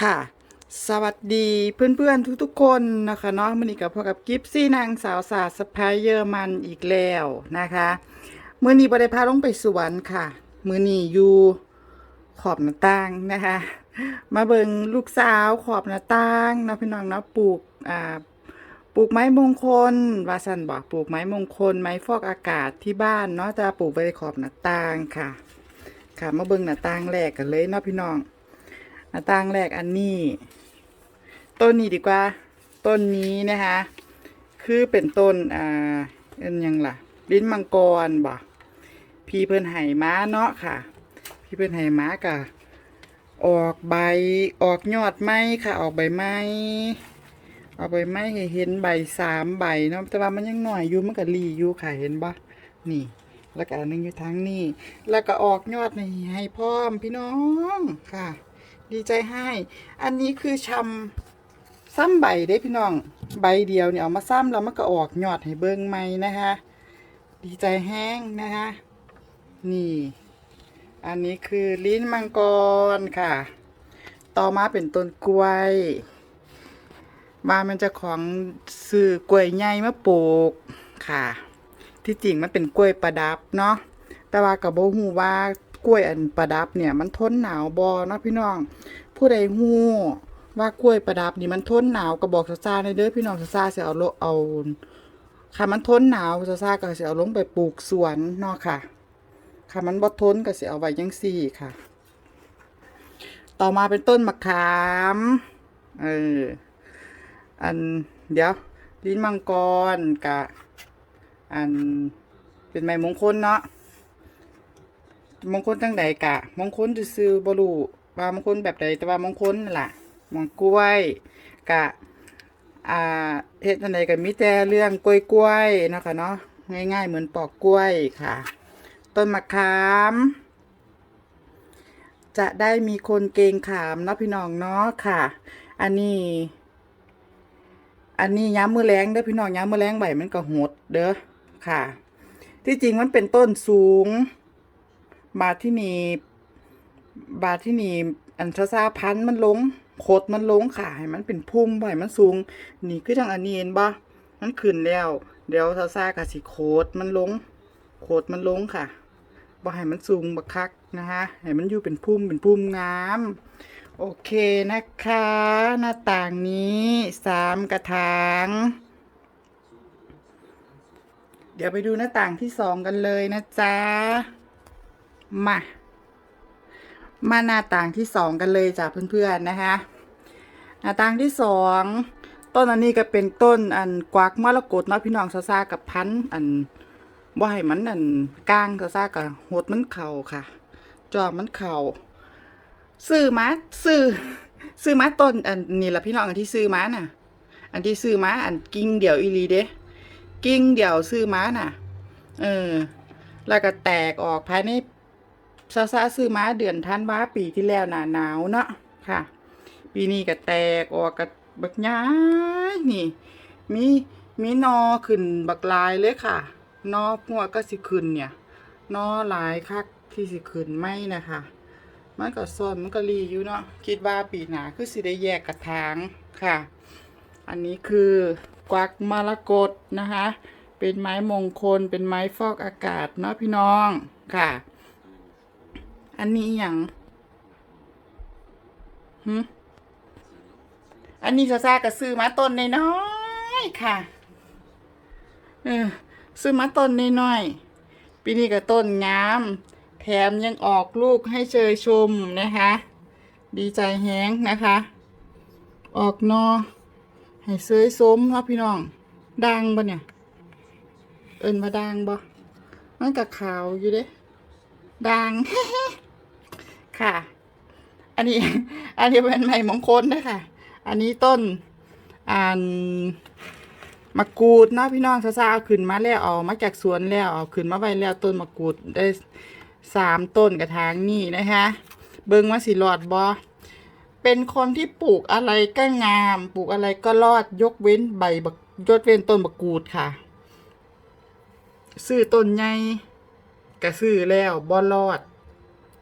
ค่ะ สวัสดีเพื่อนๆทุกๆคนนะคะเนาะมันนี้กับพบกับกิฟซี่นางสาวศาสตร์สะพายเยอรมันอีกแล้วนะคะมือนี้บริพาลงไปสวนค่ะมือนี้อยู่ขอบหน้าต่างนะคะ มาเบิงลูกสาวขอบหน้าต่างนาะพี่น้องเนาะปลูกอ่าปลูกไม้มงคลวาสันบอกปลูกไม้มงคล ไม้ฟอกอากาศที่บ้านเนาะจะปลูกไว้ขอบหน้าต่างค่ะ ค่ะมาเบิงหน้าต่างแรกกันเลยเนาะพี่น้อง น้าต่างแรกอันนี้ ต้นนี้ดีกว่า ต้นนี้นะคะ คือเป็นต้นอ่าเป็นยังล่ะ ลิ้นมังกรบ่พี่เพิ่นไห่ม้าเนาะค่ะ พี่เพิ่นไห่ม้ากะออกใบออกยอดไม้ค่ะ ออกใบไม้ออกใบไม้เห็นใบสามใบเนาะแต่ว่ามันยังหน่อยอยู่มันก็รีอยู่ค่ะเห็นบ่นี่ แล้วก็อันนึงอยู่ทางนี้ แล้วก็ออกยอดให้ให้พร้อมพี่น้องค่ะ ดีใจให้ อันนี้คือชำซ้ำใบได้พี่น้อง ใบเดียวเนี่ยเอามาซ้ำแล้วมันก็ออกยอดให้เบิ่งใหม่นะคะ ดีใจแห้งนะคะ นี่ อันนี้คือลิ้นมังกรค่ะ ต่อมาเป็นต้นกล้วยบ้านมันจะของซื้อกล้วยใหญ่มาปลูกค่ะ ที่จริงมันเป็นกล้วยประดับเนาะแต่ว่ากับโบฮูว่า กล้วยอันประดับเนี่ย มันทนหนาวบอเนาะพี่น้อง ผู้ใดฮู้ว่ากล้วยประดับนี่มันทนหนาวก็บอกซาๆในอยเด้อพี่น้องซาๆสิเอาโลเอาค่ะมันทนหนาวซาๆก็สิเอาลงไปปลูกสวนเนาะค่ะ ค่ะมันบ่ทนก็สิเอาไว้จังซี่ค่ะ ต่อมาเป็นต้นมะขามเอออันเดี๋ยวลิ้นมังกรกะอันเป็นไม้มงคลเนาะ มงคลตั้งใดกะ มงคลซื้อบรูว่ามงคลแบบใดแต่ว่ามงคลนั่นล่ะมงกล้วยกะอ่าเฮ็ดอันใดก็มีแต่เรื่องกล้วยกล้วยๆนะคะเนาะง่ายๆเหมือนปอกกล้วยค่ะ ต้นมะขาม จะได้มีคนเกงขามเนาะพี่น้องเนาะค่ะ อันนี้ อันนี้ย้ำมือแรงเด้อพี่น้องย้ำมือแรงใบมันก็หดเด้อค่ะ ที่จริงมันเป็นต้นสูง บาที่นี่บาที่นี่อันซาซาพันธ์มันลงโคดมันลงค่ะให้มันเป็นพุ่มบ่ให้มันสูง นี่คือทางอันนี้เห็นบ่มันขึ้นแล้ว เดี๋ยวซาซาก็สิโคดมันลง โคดมันลงค่ะบ่ให้มันสูงบักคักนะคะให้มันอยู่เป็นพุ่มเป็นพุ่มงาม โอเคนะคะ หน้าต่างนี้สามกระถางเดี๋ยวไปดูหน้าต่างที่สองกันเลยนะจ๊ะ มา มาหน้าต่างที่สองกันเลยจ้ะเพื่อนๆนะคะ หน้าต่างที่สองต้นอันนี้ก็เป็นต้นอันกวักมรกตเนาะพี่น้องซาซากับพันธ์อันบ่ให้มันอันก้างซาซากับหดมันเข่าค่ะ จอมันเข่าซื้อมาซื้อซื้อมาต้นอันนี้ละพี่น้องอันที่ซื้อมาน่ะ อันที่ซื้อมาอันกิ่งเดี่ยวอีลีเด้กิ้งเดี่ยวซื้อมาน่ะ เออ แล้วก็แตกออกภายใน ซาซาซื้อมาเดือนธันวาปีที่แล้วหนาหนาวเนาะค่ะ ปีนี้ก็แตกออกกับบักย้ายนี่ มีมีนอขึ้นบักลายเลยค่ะ นอหัวก็สิขึ้นเนี่ย นอหลายคักที่สิขึ้นไม่นะคะมันก็ซ่อนมันก็รีอยู่เนาะคิดว่าปีหนาคือสิได้แยกกระถางค่ะ อันนี้คือกวักมรกตนะคะ เป็นไม้มงคลเป็นไม้ฟอกอากาศเนาะพี่น้องค่ะ อันนี้อย่างหึอันนี้ซาซาก็ซื้อมาต้นน้อยๆค่ะ เออ ซื้อมาต้นน้อยๆปีนี้ก็ต้นงาม แถมยังออกลูกให้เชยชมนะคะ ดีใจแฮงนะคะ ออกนอ ให้เซยสมเนาะพี่น้อง ดังบ่เนี่ย เอินว่าดังบ่มันก็ขาวอยู่เด้ดัง ค่ะ อันนี้ อันนี้เป็นไม้มงคลนะค่ะ อันนี้ต้นอ่านมะกรูดเนาะพี่น้องซาๆเอาขึ้นมาแล้วเอามาจากสวนแล้วเอาขึ้นมาไว้แล้วต้นมะกรูดได้สามต้นกระถางนี่นะคะเบิ่งว่าสิรอดบ่เป็นคนที่ปลูกอะไรก็งาม ปลูกอะไรก็รอดยกเว้นใบบักยกเว้นต้นบักกูดค่ะ ซื้อต้นใหญ่ก็ซื้อแล้วบ่รอด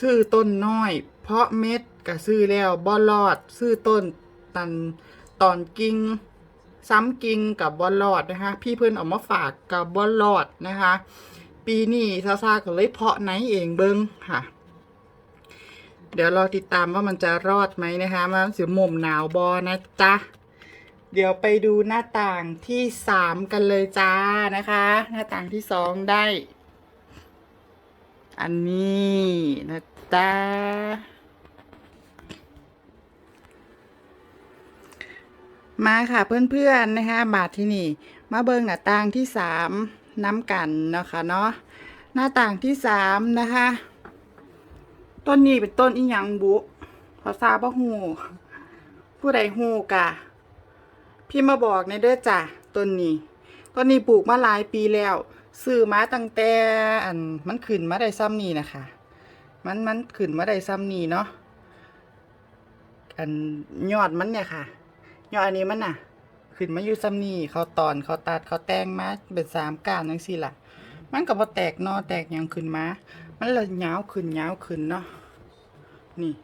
ซื้อต้นน้อย เพราะเม็ดก็ซื้อแล้วบ่รอดซื้อต้นตันตอนกิ่งซ้ำกิ่งกับบอลลอดนะคะ พี่เพื่อนเออกมาฝากกับบอลลอดนะคะ ปีนี้ซาซาก็เลยเพาะไหนเองเบิ้งค่ะ เดี๋ยวรอติดตามว่ามันจะรอดไหมนะคะมันสิมุมหนาวบอนะจ๊ะเดี๋ยวไปดูหน้าต่างที่สามกันเลยจ้านะคะ หน้าต่างที่สองได้ อันนี้นะจ๊ะมาค่ะเพื่อนๆนะคะบาทที่นี่ มาเบิงหน้าต่างที่สามน้ำกันเนาะคะเนาะหน้าต่างที่สามนะคะ ต้นนี้เป็นต้นอีหยังบุพอทราบว่าหูผู้ใดหูกะ พี่มาบอกในเด้อจ้ะต้นนี้ต้นนี้ปลูกมาหลายปีแล้ว ซื้อมาตั้งแต่อันมันขึ้นมาได้ซ้ำนี่นะคะ มันมันขึ้นมาได้ซ้ำนี่เนาะอันยอดมันเนี่ยค่ะ ยอดอันนี้มันน่ะ ขึ้นมาอยู่ซ้ำนี่เขาตอนเขาตัดเขาแต่งมาเป็นสามก้านจังซี่ล่ะมันก็บ่แตกนอแตกยังขึ้นมา มันเลยยาวขึ้นยาวขึ้นเนาะนี่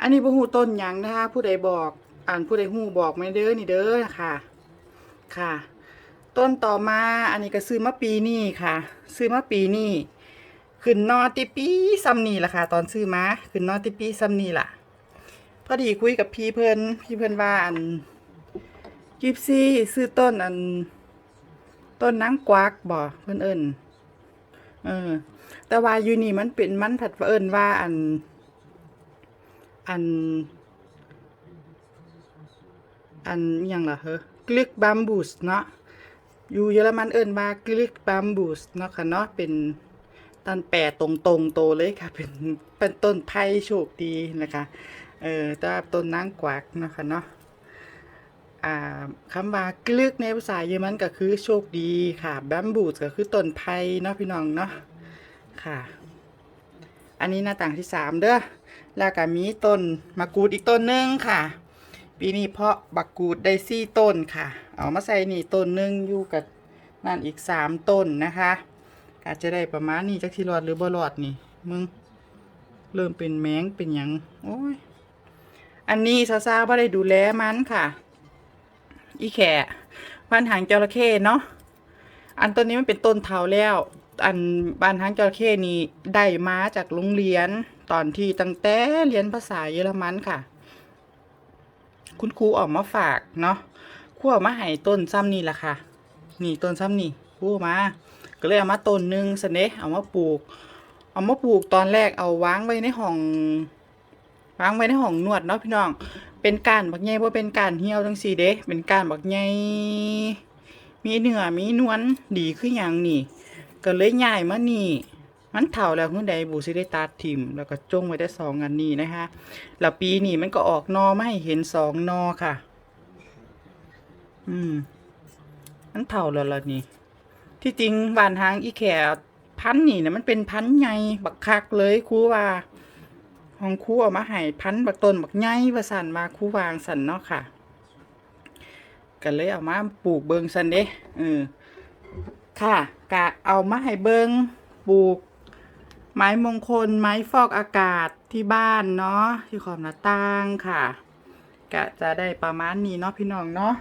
อันนี้บ่ฮู้ต้นยังนะคะผู้ใดบอก อ่านผู้ใดฮู้บอกไมาเด้อนี่เด้อค่ะ ค่ะ ต้นต่อมา อันนี้ก็ซื้อมาปีนี้ค่ะ ซื้อมาปีนี้ขึ้นนอติปีซ้ำนี่ล่ะค่ะ ตอนซื้อมาขึ้นนอติปีซ้ำนี่ล่ะ พอดีคุยกับพี่เพิ่นพี่เพิ่นว่าอันกิฟซี่ซื้อต้นอัน ต้นนางกวักบ่เพิ่นเอิ้นเออ แต่ว่าอยู่นี่มันเป็นมันผัดเอิ้นว่าอัน อัน อันอยังล่ะเฮ้อกลิกบัมบูสเนาะ อยู่เยอรมันเอิ้นว่ากลิกบัมบูสเนาะค่ะเนาะเป็นต้นแปรตรงๆโตเลยค่ะ เป็นเป็นต้นไผ่โชคดีนะคะเออแต่ว่าต้นนางกวักนาะคะเนาะอ่าคำว่ากลึกในภาษาเยอรมันก็คือโชคดีค่ะแบมบูสก็คือต้นไผ่เนาะพี่น้องเนาะค่ะ อันนี้หน้าต่างที่สามเด้อแล้วก็มีต้นมะกรูดอีกต้นหนึงค่ะ ปีนี้เพาะบักกูดได้สี่ต้นค่ะ เอามาใส่นี่ต้นหนึงอยู่กับนั่นอีกสามต้นนะคะก็จะได้ประมาณนี้จักที่รอดหรือบ่รอดนี่มึงเริ่มเป็นแมงเป็นหยังโอ้ยอันนี้ซาซาบ่ได้ดูแลมันค่ะ อีแขบ้านหางจระเข้เนาะอันต้นนี้มันเป็นต้นเถาแล้ว อันบ้านหางจระเข้นี่ได้มาจากโรงเรียนตอนที่ตั้งแต่เรียนภาษาเยอรมันค่ะ คุณครูออกมาฝากเนาะครูเออกมาให้ต้นซ้ำนี่แหละค่ะ นี่ต้นซ้ำนี่ครูเอามา ก็เลยเอามาต้นหนึ่งสเนเอามาปลูก เอามาปลูกตอนแรกเอาวางไว้ในห้องวางไว้ในห้องนวดเนาะพี่น้อง เป็นการบักใหญ่บ่เป็นการเหี่ยวจังซี่เด้ เป็นการบักใหญ่มีเนื้อมีนวลดีคือหยังนี่ ก็เลยย้ายมานี่ มันเฒ่าแล้วคือใดบูสิได้ตัดทิ่มแล้วก็จ้งไว้ได้สองอันนี้นะคะ แล้วปีนี้มันก็ออกนอไมาให้เห็นสองนอค่ะ อืม มันเฒ่าแล้วล่ะนี่ ที่จริงบานทางอีแขพันนี่นะมันเป็นพันใหญ่บักคักเลยครูว่าของครูเอามาให้พันบักต้นบักใหญ่ว่าสั่นมาครูวางสันเนาะค่ะก็เลยเอามาปลูกเบิงสันเด้เออค่ะกะเอามาให้เบิงปลูก ไม้มงคล ไม้ฟอกอากาศที่บ้านเนาะที่ขอบหน้าต่างค่ะกะจะได้ประมาณนี้เนาะพี่น้องเนาะ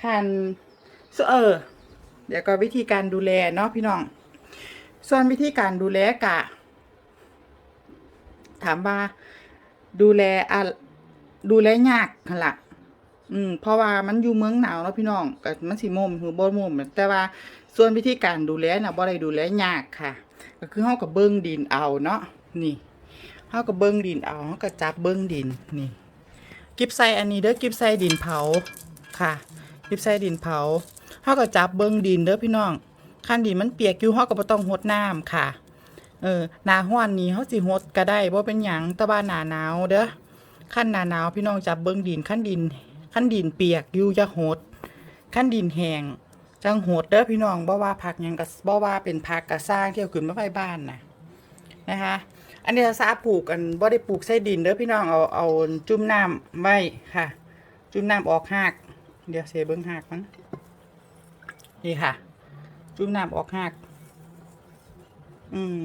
คันส่วนเออเดี๋ยวก็วิธีการดูแลเนาะพี่น้อง ส่วนวิธีการดูแลกะ ถามว่าดูแลอะดูแลยากหั่นละอืมเพราะว่ามันอยู่เมืองหนาวเนาะพี่น้องก็มันสิมุมคือบ่มุมแต่ว่า ส่วนวิธีการดูแลนะบ่ได้ดูแลยากค่ะ ก็คือเฮาก็เบิ่งดินเอาเนาะนี่เฮาก็เบิ่งดินเอาเฮาก็จับเบิ่งดินนี่ กิบใส่อันนี้เด้อกิบใส่ดินเผาค่ะ กิบใส่ดินเผาเฮาก็จับเบิ่งดินเด้อพี่น้องคันดินมันเปียกอยู่เฮาก็บ่ต้องรดน้ำค่ะ เออหนาห้อนนี้เขาสิหดก็ได้บ่เป็นหยังแต่ว่าหนาหนาวเด้อขั้นหนาหนาวพี่น้องจับเบิ่งดินขั้นดินขั้นดินเปียกอยู่จะหดขั้นดินแห้ง จังโหดเด้อพี่น้องบ่ว่าผักยังกับบ่ว่าเป็นผักกระสร้างที่เอาขึ้นมาไว้บ้านนะนะคะอันนี้เราสาปลูกกันบ่ได้ปลูกใส่ดินเด้อพี่น้องเอาเอาจุ่มน้ำไว้ค่ะ จุ่มน้ำออกหักเดี๋ยวเสเบิ้งหักมันนี่ค่ะ จุ่มน้ำออกหักอืม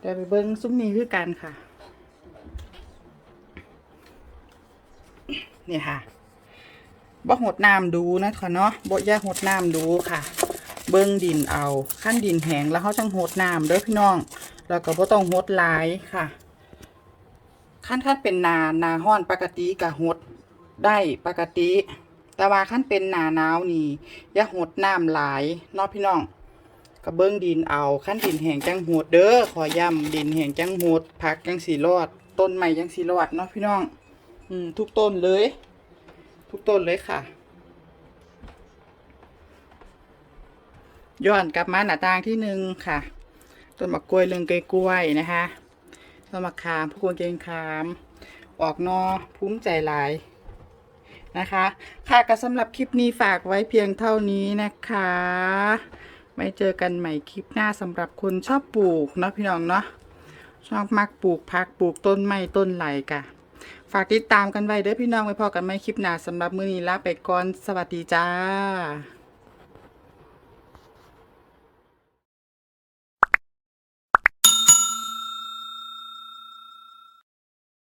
เดี๋ยวไปเบิ้งซุ้มนี้คือกันค่ะ นี่ค่ะ บ่หดน้ำดูนะคะเนาะบ่อย่าหดน้ำดูค่ะ เบิ้งดินเอาขั้นดินแห้งแล้วเขาจังหดน้ำเด้อพี่น้องแล้วก็บ่ต้องหดหลายค่ะขั้นขั้นเป็นนานาห้อนปกติกะหดได้ปกติ แต่ว่าขั้นเป็นนาหนาวนี่อย่าหดน้ำหลายเนาะพี่น้องก็เบิ้องดินเอาขั้นดินแห้งจังหดเด้อขอย้ำดินแห้งจังหดผักจังสีรอด ต้นใหม่จังสีรอดเนาะพี่น้อง อืมทุกต้นเลย ทุกต้นเลยค่ะ ย้อนกลับมาหน้าต่างที่หนึ่งค่ะ ต้นมะกล้วยเรืองเกยกล้วยนะคะต้นมะขามพวงเกงขาม ออกนอภูมิใจหลายนะคะ ค่ะก็สำหรับคลิปนี้ฝากไว้เพียงเท่านี้นะคะไม่เจอกันใหม่คลิปหน้าสำหรับคนชอบปลูกเนาะพี่น้องเนาะชอบมักปลูกพักปลูกต้นไม้ต้นไหลกะ ฝากติดตามกันไว้เด้อพี่น้องไว้พอกันไม่คลิปหน้าสำหรับมื้อนี้ลาไปก่อนสวัสดีจ้า